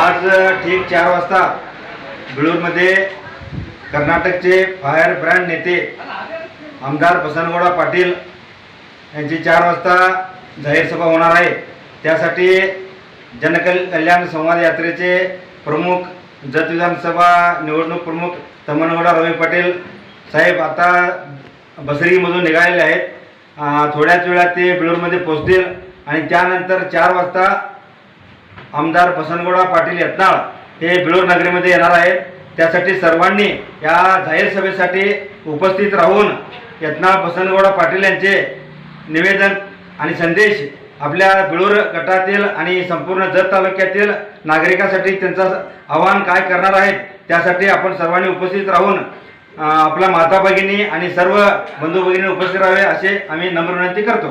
आज ठीक चार वाजता बिळूरमध्ये कर्नाटकचे फायर ब्रँड नेते आमदार बसनगौडा पाटील यांची चार वाजता जाहीर सभा होणार आहे. त्यासाठी जनकल कल्याण संवाद यात्रेचे प्रमुख जत विधानसभा निवडणूक प्रमुख तमनगौडा रवी पाटील साहेब आता बसरीमधून निघालेले आहेत. थोड्याच वेळात ते बिळूरमध्ये पोहोचतील आणि त्यानंतर चार वाजता आमदार बसनगोडा पाटील यत्नाळ हे बिळूर नगरीमध्ये येणार आहेत. त्यासाठी सर्वांनी या जाहीर सभेसाठी उपस्थित राहून यत्नाळ बसनगोडा पाटील यांचे निवेदन आणि संदेश आपल्या बिळूर गटातील आणि संपूर्ण जत तालुक्यातील नागरिकांसाठी त्यांचं आवाहन काय करणार आहेत त्यासाठी आपण सर्वांनी उपस्थित राहून आपल्या माता भगिनी आणि सर्व बंधू भगिनी उपस्थित राहावे असे आम्ही नम्र विनंती करतो.